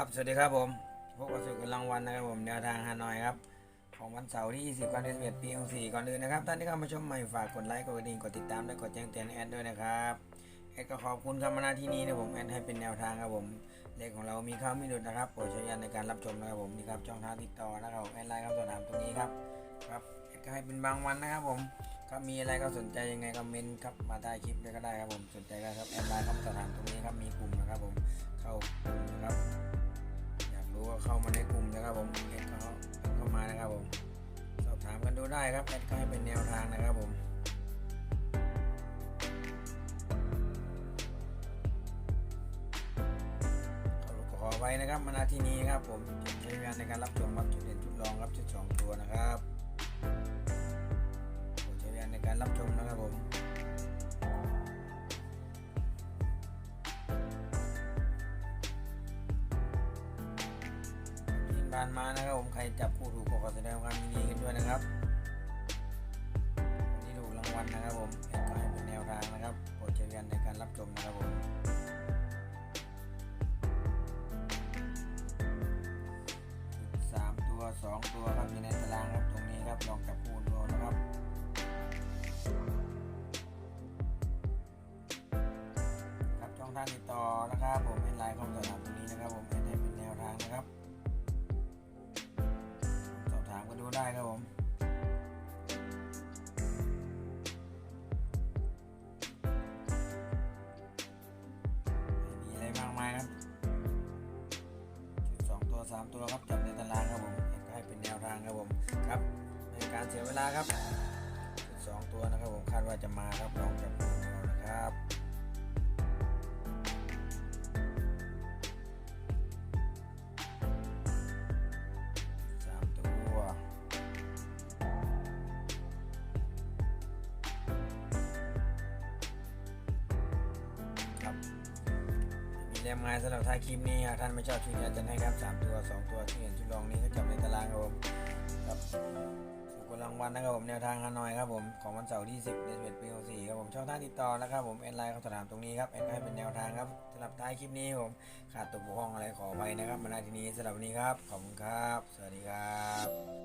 ครับ สวัสดีครับผมพบกับสุดกันรางวัลนะครับผมแนวทางฮานอยครับ ของวันเสาร์ที่ 20กันยายนปี64ก่อนอื่นนะครับท่านที่เข้ามาชมใหม่ฝากกดไลค์กดกระดิ่งกดติดตามและกดแจ้งเตือนแอดด้วยนะครับแอดก็ขอบคุณคำมาณที่นี้นะผมแอดให้เป็นแนวทางครับผมเลขของเรามีเข้ามีหลุดนะครับโปรดใช้ยานในการรับชมนะครับผมนี่ครับช่องทางติดต่อนะครับแอดไลน์ครับสอบถามตรงนี้ครับครับแอดก็ให้เป็นบางวันนะครับผมก็มีอะไรก็สนใจยังไงก็เมนครับมาใต้คลิปเลยก็ได้ครับผมสนใจก็ครับแอดไลน์ครับสอบถามตรงนี้ครับมีกลุ่มนะครับผมเข้ากลุ่มนะครับ เข้ามาในกลุ่มนะครับผมแอดก็เข้ามานะครับผมสอบถามกันดูได้ครับแอดก็ให้เป็นแนวทางนะครับผมขอไว้นะครับมาณที่นี้ครับผมใช้เวลาในการรับชมรับจุดเด่นจุดรองรับจุดสองตัวนะครับใช้เวลาในการรับชมนะครับผม ยินบานมานะครับผมใครจับคู่ถูกก็ขอแสดงความยินดีกันด้วยนะครับคนที่ถูกรางวัลนะครับผมแอดก็ให้เป็นแนวทางนะครับโปรดใช้วิจารณญาณในการรับชมนะครับผมสามตัวสองตัวครับอยู่ในตารางครับตรงนี้ครับลองจับคู่ดูนะครับครับช่องทางติดต่อนะครับ ผมเป็นไลน์ขอมูลสอบถามตรงนี้นะครับ ผมแอดให้เป็นแนวทางนะครับ สองตัวสามตัวครับจับในตารางครับผมก็ให้เป็นแนวทางครับผมครับในการเสียเวลาครับสองตัวนะครับผมคาดว่าจะมาครับลองจับดูนะครับ มีแรมงานสำหรับท้ายคลิปนี้ท่านไม่ชอบชุดนี้อาจจะให้ครับ 3 ตัว 2 ตัวที่เห็นชุดรองนี้ก็จับในตารางครับผมครับสุกรางวัลนะครับผมแนวทางฮานอยครับผมของวันเสาร์ที่ 10เดือน11ปี64ครับผมช่องทางติดต่อนะครับผมแอดไลน์เขาสอบถามตรงนี้ครับแอดให้เป็นแนวทางครับสำหรับท้ายคลิปนี้ผมขาดตกบกพร่องอะไรขอไปนะครับมาณที่นี้สำหรับวันนี้ครับขอบคุณครับ สวัสดีครับ